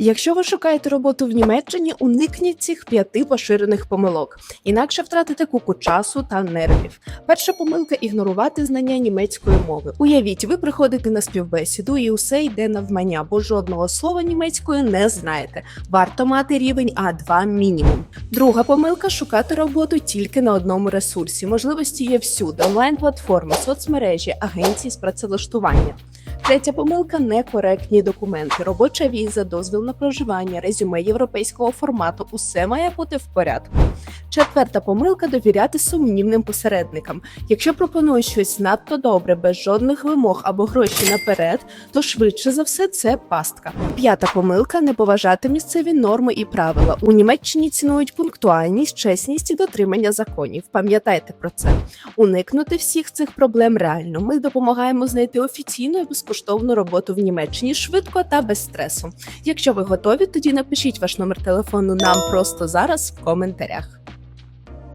Якщо ви шукаєте роботу в Німеччині, уникніть цих п'яти поширених помилок, інакше втратите купу часу та нервів. Перша помилка ігнорувати знання німецької мови. Уявіть, ви приходите на співбесіду і усе йде навмання, бо жодного слова німецької не знаєте. Варто мати рівень А2 мінімум. Друга помилка шукати роботу тільки на одному ресурсі. Можливості є всюди: онлайн-платформи, соцмережі, агенції з працевлаштування. Третя помилка некоректні документи. Робоча віза, дозвіл на проживання, резюме європейського формату. Усе має бути в порядку. Четверта помилка довіряти сумнівним посередникам. Якщо пропонують щось надто добре, без жодних вимог або гроші наперед, то швидше за все це пастка. П'ята помилка не поважати місцеві норми і правила. У Німеччині цінують пунктуальність, чесність і дотримання законів. Пам'ятайте про це. Уникнути всіх цих проблем реально. Ми допомагаємо знайти офіційну і безкоштовну роботу в Німеччині швидко та без стресу. Якщо ви готові, тоді напишіть ваш номер телефону нам просто зараз в коментарях.